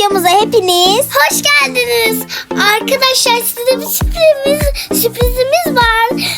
videomuza hepiniz Hoş geldiniz. Arkadaşlar size bir sürpriz, sürprizimiz var.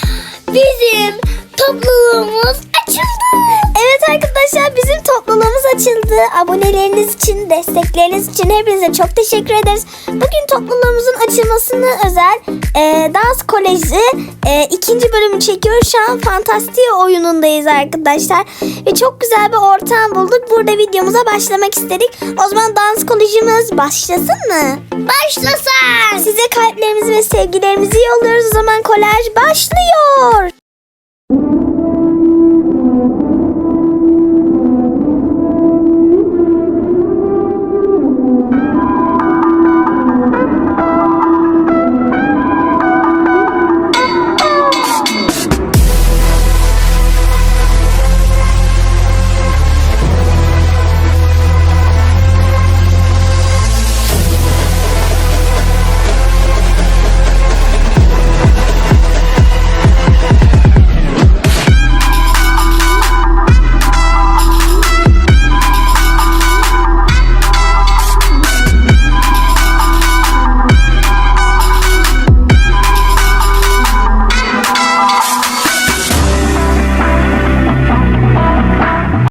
Bizim topluluğumuz açıldı. Evet arkadaşlar bizim topluluğumuz açıldı. Aboneleriniz için, destekleriniz için hepinize çok teşekkür ederiz. Bugün topluluğumuzun açılmasını özel e, dans koleji e, ikinci bölümü çekiyoruz. Şu an Fantastia oyunundayız arkadaşlar. Ve çok güzel bir ortam bulduk. Burada videomuza başlamak istedik. O zaman dans kolejimiz başlasın mı? Başlasın. Size kalplerimizi ve sevgilerimizi yolluyoruz. O zaman kolaj başlıyor.